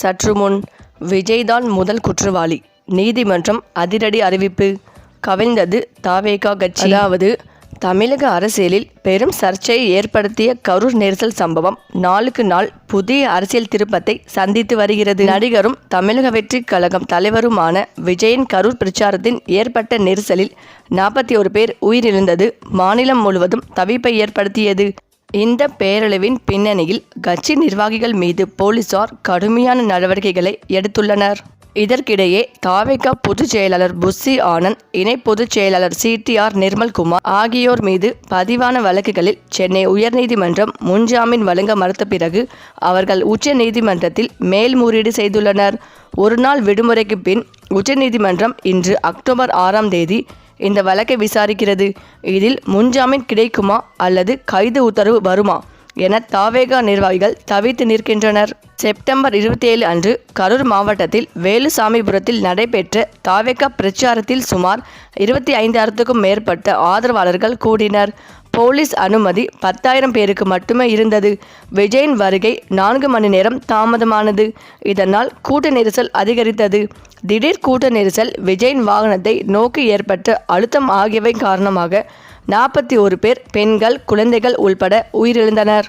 சற்று முன் விஜய்தான் முதல் குற்றவாளி. நீதிமன்றம் அதிரடி அறிவிப்பு. கவிழ்ந்தது தாவேகா கட்சி. அதாவது தமிழக அரசியலில் பெரும் சர்ச்சையை ஏற்படுத்திய கரூர் நெரிசல் சம்பவம் நாளுக்கு நாள் புதிய அரசியல் திருப்பத்தை சந்தித்து வருகிறது. நடிகரும் தமிழக வெற்றி கழகம் தலைவருமான விஜயன் கரூர் பிரச்சாரத்தின் ஏற்பட்ட நெரிசலில் நாற்பத்தி ஒரு பேர் உயிரிழந்தது மாநிலம் முழுவதும் தவிப்பை ஏற்படுத்தியது. இந்த பேரழிவின் பின்னணியில் கட்சி நிர்வாகிகள் மீது போலீசார் கடுமையான நடவடிக்கைகளை எடுத்துள்ளனர். இதற்கிடையே தாவேகா பொதுச் செயலாளர் புஸ்ஸி ஆனந்த் இணை பொதுச் செயலாளர் சிடிஆர் நிர்மல்குமார் ஆகியோர் மீது பதிவான வழக்குகளில் சென்னை உயர்நீதிமன்றம் முன்ஜாமீன் வழங்க மறுத்த பிறகு அவர்கள் உச்ச நீதிமன்றத்தில் மேல்முறையீடு செய்துள்ளனர். ஒருநாள் விடுமுறைக்கு பின் உச்சநீதிமன்றம் இன்று அக்டோபர் ஆறாம் தேதி இந்த வழக்கை விசாரிக்கிறது. இதில் முன்ஜாமீன் கிடைக்குமா அல்லது கைது உத்தரவு வருமா என தாவேகா நிர்வாகிகள் தவித்து நிற்கின்றனர். செப்டம்பர் இருபத்தி ஏழு அன்று கரூர் மாவட்டத்தில் வேலுசாமிபுரத்தில் நடைபெற்ற தாவேகா பிரச்சாரத்தில் சுமார் இருபத்தி ஐந்தாயிரத்துக்கும் மேற்பட்ட ஆதரவாளர்கள் கூடினர். போலீஸ் அனுமதி பத்தாயிரம் பேருக்கு மட்டுமே இருந்தது. விஜயின் வருகை நான்கு மணி நேரம் தாமதமானது. இதனால் கூட்ட நெரிசல் அதிகரித்தது. திடீர் கூட்ட நெரிசல் விஜயின் வாகனத்தை நோக்கி ஏற்பட்ட அழுத்தம் ஆகியவை காரணமாக நாற்பத்தி ஒரு பேர் பெண்கள் குழந்தைகள் உள்பட உயிரிழந்தனர்.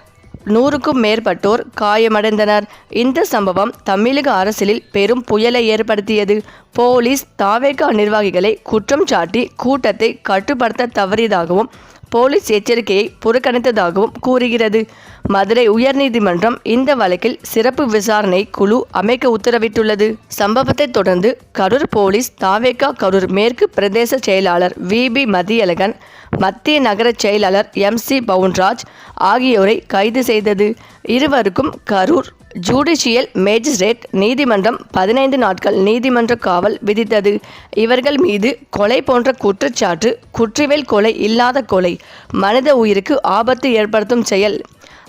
நூறுக்கும் மேற்பட்டோர் காயமடைந்தனர். இந்த சம்பவம் தமிழக அரசியலில் பெரும் புயலை ஏற்படுத்தியது. போலீஸ் தாவேகா நிர்வாகிகளை குற்றம் சாட்டி கூட்டத்தை கட்டுப்படுத்த தவறியதாகவும் போலீஸ் எச்சரிக்கையை புறக்கணித்ததாகவும் கூறுகிறது. மதுரை உயர்நீதிமன்றம் இந்த வழக்கில் சிறப்பு விசாரணை குழு அமைக்க உத்தரவிட்டுள்ளது. சம்பவத்தை தொடர்ந்து கரூர் போலீஸ் தாவேகா கரூர் மேற்கு பிரதேச செயலாளர் வி. பி. மதியழகன் மத்திய நகர செயலாளர் எம். சி. பவுன்ராஜ் ஆகியோரை கைது செய்தது. இருவருக்கும் கரூர் ஜூடிஷியல் மேஜிஸ்ட்ரேட் நீதிமன்றம் பதினைந்து நாட்கள் நீதிமன்ற காவல் விதித்தது. இவர்கள் மீது கொலை போன்ற குற்றச்சாட்டு குற்றவியல் கொலை இல்லாத கொலை மனித உயிருக்கு ஆபத்து ஏற்படுத்தும் செயல்.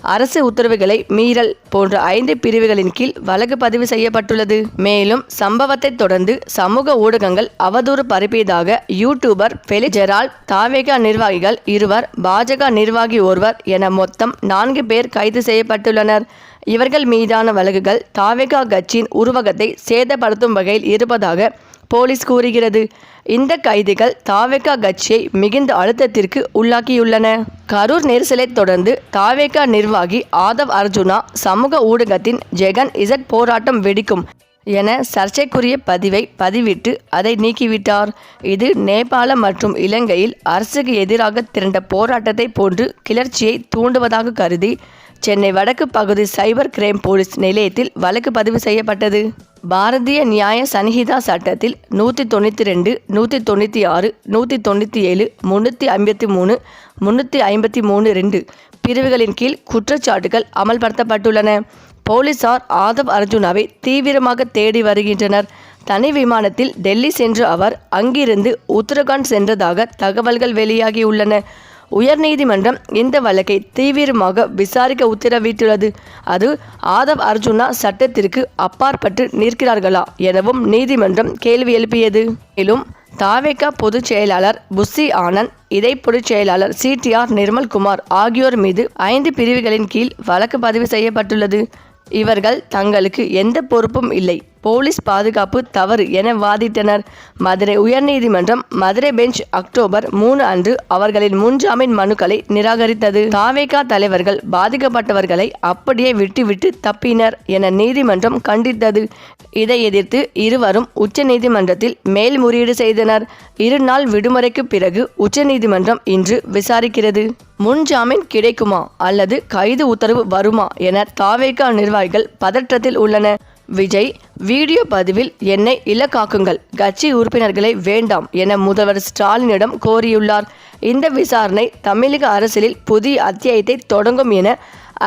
அரசு உத்தரவுகளை மீறல் போன்ற ஐந்து பிரிவுகளின் கீழ் வழக்கு பதிவு செய்யப்பட்டுள்ளது. மேலும் சம்பவத்தை தொடர்ந்து சமூக ஊடகங்கள் அவதூறு பரப்பியதாக யூடியூபர் பெலி ஜெரால் தாவேகா நிர்வாகிகள் இருவர் பாஜக நிர்வாகி ஒருவர் என மொத்தம் நான்கு பேர் கைது செய்யப்பட்டுள்ளனர். இவர்கள் மீதான வழக்குகள் தாவேகா கட்சியின் உருவகத்தை சேதப்படுத்தும் வகையில் இருப்பதாக போலீஸ் கூறுகிறது. இந்த கைதிகள் தாவேகா கட்சியை மிகுந்த அழுத்தத்திற்கு உள்ளாக்கியுள்ளன. கரூர் நெரிசலை தொடர்ந்து தாவேகா நிர்வாகி ஆதவ் அர்ஜுனா சமூக ஊடகத்தின் ஜெகன் இசட் போராட்டம் வெடிக்கும் என சர்ச்சைக்குரிய பதிவை பதிவிட்டு அதை நீக்கிவிட்டார். இது நேபாள மற்றும் இலங்கையில் அரசுக்கு எதிராக திரண்ட போராட்டத்தை போன்று கிளர்ச்சியை தூண்டுவதாக கருதி சென்னை வடக்கு பகுதி சைபர் கிரைம் போலீஸ் நிலையத்தில் வழக்கு பதிவு செய்யப்பட்டது. பாரதிய நியாய சன்ஹிதா சட்டத்தில் நூற்றி தொண்ணூற்றி ரெண்டு நூற்றி தொண்ணூற்றி ஆறு நூற்றி தொண்ணூற்றி ஏழு முந்நூற்றி ஐம்பத்தி மூணு முந்நூற்றி ஐம்பத்தி மூணு ரெண்டு பிரிவுகளின் கீழ் குற்றச்சாட்டுகள் அமல்படுத்தப்பட்டுள்ளன. போலீசார் ஆதவ் அர்ஜுனாவை தீவிரமாக தேடி வருகின்றனர். தனி விமானத்தில் டெல்லி சென்ற அவர் அங்கிருந்து உத்தரகாண்ட் சென்றதாக தகவல்கள் வெளியாகியுள்ளன. உயர்நீதிமன்றம் இந்த வழக்கை தீவிரமாக விசாரிக்க உத்தரவிட்டுள்ளது. அது ஆதவ் அர்ஜுனா சட்டத்திற்கு அப்பாற்பட்டு நிற்கிறார்களா எனவும் நீதிமன்றம் கேள்வி எழுப்பியது. மேலும் தாவேகா பொதுச் செயலாளர் புஸ்ஸி ஆனந்த் இதை பொதுச் செயலாளர் சிடிஆர் நிர்மல்குமார் ஆகியோர் மீது ஐந்து பிரிவுகளின் கீழ் வழக்கு பதிவு செய்யப்பட்டுள்ளது. இவர்கள் தங்களுக்கு எந்த பொறுப்பும் இல்லை. போலீஸ் பாதுகாப்பு தவறு என வாதிட்டனர். மதுரை உயர்நீதிமன்றம் மதுரை பெஞ்ச் அக்டோபர் மூணு அன்று அவர்களின் முன்ஜாமீன் மனுக்களை நிராகரித்தது. தாவேகா தலைவர்கள் பாதிக்கப்பட்டவர்களை அப்படியே விட்டுவிட்டு தப்பினர் என நீதிமன்றம் கண்டித்தது. இதை எதிர்த்து இருவரும் உச்ச நீதிமன்றத்தில் மேல்முறையீடு செய்தனர். இரு நாள் விடுமுறைக்கு பிறகு உச்சநீதிமன்றம் இன்று விசாரிக்கிறது. முன்ஜாமீன் கிடைக்குமா அல்லது கைது உத்தரவு வருமா என தாவேகா நிர்வாகிகள் பதற்றத்தில் உள்ளன விஜய் வீடியோ பதிவில் என்னை இலக்காக்குங்கள். கட்சி உறுப்பினர்களை வேண்டாம் என முதல்வர் ஸ்டாலினிடம் கோரியுள்ளார். இந்த விசாரணை தமிழக அரசியலில் புதிய அத்தியாயத்தை தொடங்கும் என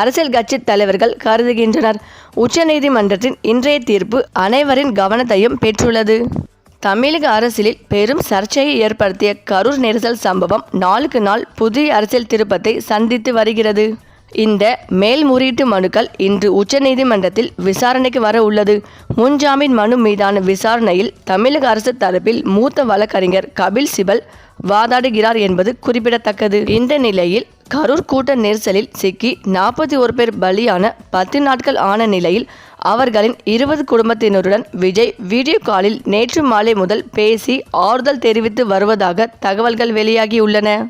அரசியல் கட்சி தலைவர்கள் கருதுகின்றனர். உச்சநீதிமன்றத்தின் இன்றைய தீர்ப்பு அனைவரின் கவனத்தையும் பெற்றுள்ளது. தமிழக அரசியலில் பெரும் சர்ச்சையை ஏற்படுத்திய கரூர் நெரிசல் சம்பவம் நாளுக்கு நாள் புதிய அரசியல் திருப்பத்தை சந்தித்து வருகிறது. இந்த மேல்முறையீட்டு மனுக்கள் இன்று உச்சநீதிமன்றத்தில் விசாரணைக்கு வர உள்ளது. முன்ஜாமீன் மனு மீதான விசாரணையில் தமிழக அரசு தரப்பில் மூத்த வழக்கறிஞர் கபில் சிபல் வாதாடுகிறார் என்பது குறிப்பிடத்தக்கது. இந்த நிலையில் கரூர் கூட்ட நெரிசலில் சிக்கி நாற்பத்தி ஒரு பேர் பலியான பத்து நாட்கள் ஆன நிலையில் அவர்களின் இருபது குடும்பத்தினருடன் விஜய் வீடியோ காலில் நேற்று மாலை முதல் பேசி ஆறுதல் தெரிவித்து வருவதாக தகவல்கள் வெளியாகியுள்ளன.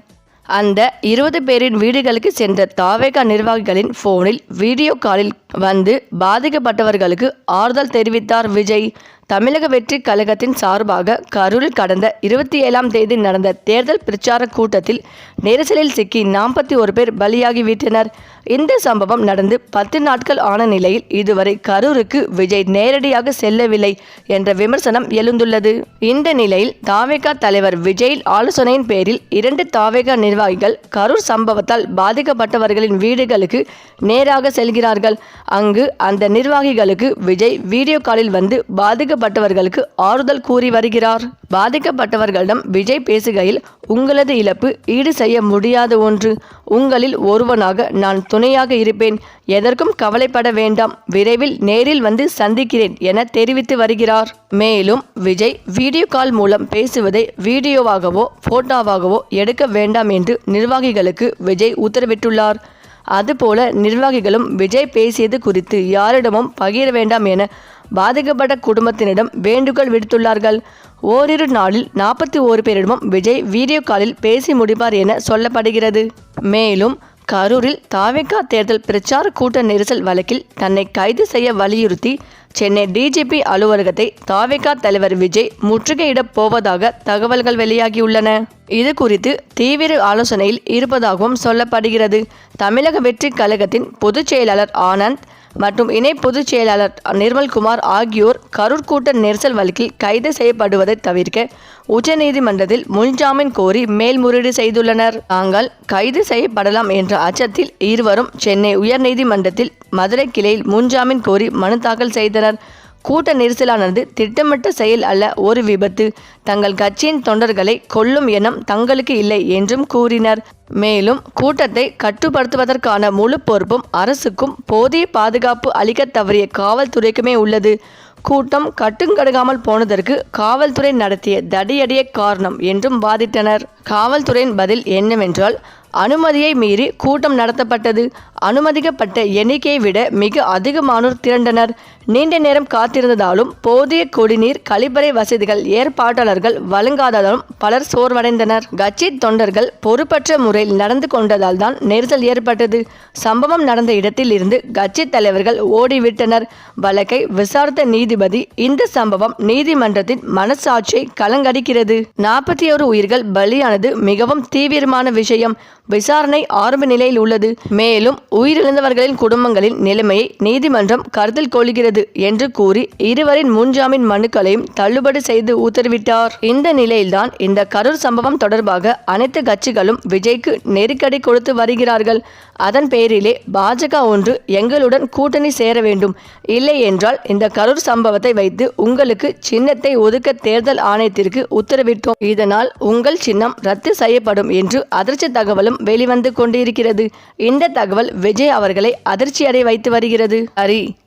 அந்த இருபது பேரின் வீடுகளுக்கு சென்ற தாவேகா நிர்வாகிகளின் போனில் வீடியோ காலில் வந்து பாதிக்கப்பட்டவர்களுக்கு ஆறுதல் தெரிவித்தார் விஜய். தமிழக வெற்றி கழகத்தின் சார்பாக கரூரில் கடந்த இருபத்தி ஏழாம் தேதி நடந்த தேர்தல் பிரச்சார கூட்டத்தில் நெரிசலில் சிக்கி நாற்பத்தி ஒரு பேர் பலியாகிவிட்டனர் இந்த சம்பவம் நடந்து பத்து நாட்கள் ஆன நிலையில் இதுவரை கரூருக்கு விஜய் நேரடியாக செல்லவில்லை என்ற விமர்சனம் எழுந்துள்ளது. இந்த நிலையில் தாவேகா தலைவர் விஜய் ஆலோசனையின் பேரில் இரண்டு தாவேகா நிர்வாகிகள் கரூர் சம்பவத்தால் பாதிக்கப்பட்டவர்களின் வீடுகளுக்கு நேராக செல்கிறார்கள். அங்கு அந்த நிர்வாகிகளுக்கு விஜய் வீடியோ காலில் வந்து பாதிக்க பாதிக்கப்பட்டவர்களுக்கு ஆறுதல் கூறி வருகிறார். பாதிக்கப்பட்டவர்களிடம் விஜய் பேசுகையில் உங்களது இழப்பு ஈடு செய்ய முடியாத ஒன்று. உங்களில் ஒருவனாக நான் துணையாக இருப்பேன். எதற்கும் கவலைப்பட வேண்டாம். விரைவில் நேரில் வந்து சந்திக்கிறேன் என தெரிவித்து வருகிறார். மேலும் விஜய் வீடியோ கால் மூலம் பேசுவதை வீடியோவாகவோ போட்டோவாகவோ எடுக்க வேண்டாம் என்று நிர்வாகிகளுக்கு விஜய் உத்தரவிட்டுள்ளார். அதுபோல நிர்வாகிகளும் விஜய் பேசியது குறித்து யாரிடமும் பகிர வேண்டாம் என பாதிக்கப்பட்ட குடும்பத்தினிடம் வேண்டுகோள் விடுத்துள்ளார்கள். ஓரிரு நாளில் நாற்பத்தி ஓரு பேரிடமும் விஜய் வீடியோ காலில் பேசி முடிப்பார் என சொல்லப்படுகிறது. மேலும் கரூரில் தாவேகா தேர்தல் பிரச்சார கூட்ட நெரிசல் வழக்கில் தன்னை கைது செய்ய வலியுறுத்தி சென்னை டிஜிபி அலுவலகத்தை தாவேகா தலைவர் விஜய் முற்றுகையிடப் போவதாக தகவல்கள் வெளியாகியுள்ளன. இது குறித்து தீவிர ஆலோசனையில் இருப்பதாகவும் சொல்லப்படுகிறது. தமிழக வெற்றி கழகத்தின் பொதுச் செயலாளர் ஆனந்த் மற்றும் இணை பொதுச் செயலாளர் நிர்மல்குமார் ஆகியோர் கரூர் கூட்ட நெரிசல் வழக்கில் கைது செய்யப்படுவதை தவிர்க்க உச்சநீதிமன்றத்தில் முன்ஜாமீன் கோரி மேல்முறையீடு செய்துள்ளனர். தாங்கள் கைது செய்யப்படலாம் என்ற அச்சத்தில் இருவரும் சென்னை உயர்நீதிமன்றத்தில் மதுரை கிளையில் முன்ஜாமீன் கோரி மனு தாக்கல் செய்தனர். கூட்ட நெரிசலானது திட்டமிட்ட செயல் அல்ல ஒரு விபத்து. தங்கள் கட்சியின் தொண்டர்களை கொல்லும் எண்ணம் தங்களுக்கு இல்லை என்றும் கூறினர். மேலும் கூட்டத்தை கட்டுப்படுத்துவதற்கான முழு பொறுப்பும் அரசுக்கும் போதிய பாதுகாப்பு அளிக்க தவறிய காவல்துறைக்குமே உள்ளது. கூட்டம் கட்டுங்கடுகாமல் போனதற்கு காவல்துறை நடத்திய தடியடிய காரணம் என்றும் வாதிட்டனர். காவல்துறையின் பதில் என்னவென்றால் அனுமதியை மீறி கூட்டம் நடத்தப்பட்டது. அனுமதிக்கப்பட்ட எண்ணிக்கையை விட மிக அதிகமானோர் திரண்டனர். நீண்ட நேரம் காத்திருந்ததாலும் போதிய குடிநீர் கழிப்பறை வசதிகள் ஏற்பாட்டாளர்கள் வழங்காததாலும் பலர் சோர்வடைந்தனர். கட்சி தொண்டர்கள் பொறுப்பற்ற முறையில் நடந்து கொண்டதால் தான் நெரிசல் ஏற்பட்டது. சம்பவம் நடந்த இடத்தில் இருந்து கட்சி தலைவர்கள் ஓடிவிட்டனர். வழக்கை விசாரித்த நீதிபதி இந்த சம்பவம் நீதிமன்றத்தின் மனசாட்சியை கலங்கடிக்கிறது. நாற்பத்தி ஒரு உயிர்கள் பலியானது மிகவும் தீவிரமான விஷயம். விசாரணை ஆரம்ப நிலையில் உள்ளது. மேலும் உயிரிழந்தவர்களின் குடும்பங்களின் நிலைமையை நீதிமன்றம் கருத்தில் கொள்கிறது. என்று கூறி இருவரின் முன்ஜாமீன் மனுக்களையும் தள்ளுபடி செய்து உத்தரவிட்டார். இந்த நிலையில்தான் இந்த கரூர் சம்பவம் தொடர்பாக அனைத்து கட்சிகளும் விஜய்க்கு நெருக்கடி கொடுத்து வருகிறார்கள். அதன் பேரிலே பாஜக ஒன்று எங்களுடன் கூட்டணி சேர வேண்டும். இல்லை என்றால் இந்த கரூர் சம்பவத்தை வைத்து உங்களுக்கு சின்னத்தை ஒதுக்க தேர்தல் ஆணையத்திற்கு உத்தரவிட்டோம். இதனால் உங்கள் சின்னம் ரத்து செய்யப்படும் என்று அதிர்ச்சி தகவலும் வெளிவந்து கொண்டிருக்கிறது. இந்த தகவல் விஜய் அவர்களை அதிர்ச்சியடை வைத்து வருகிறது. ஹரி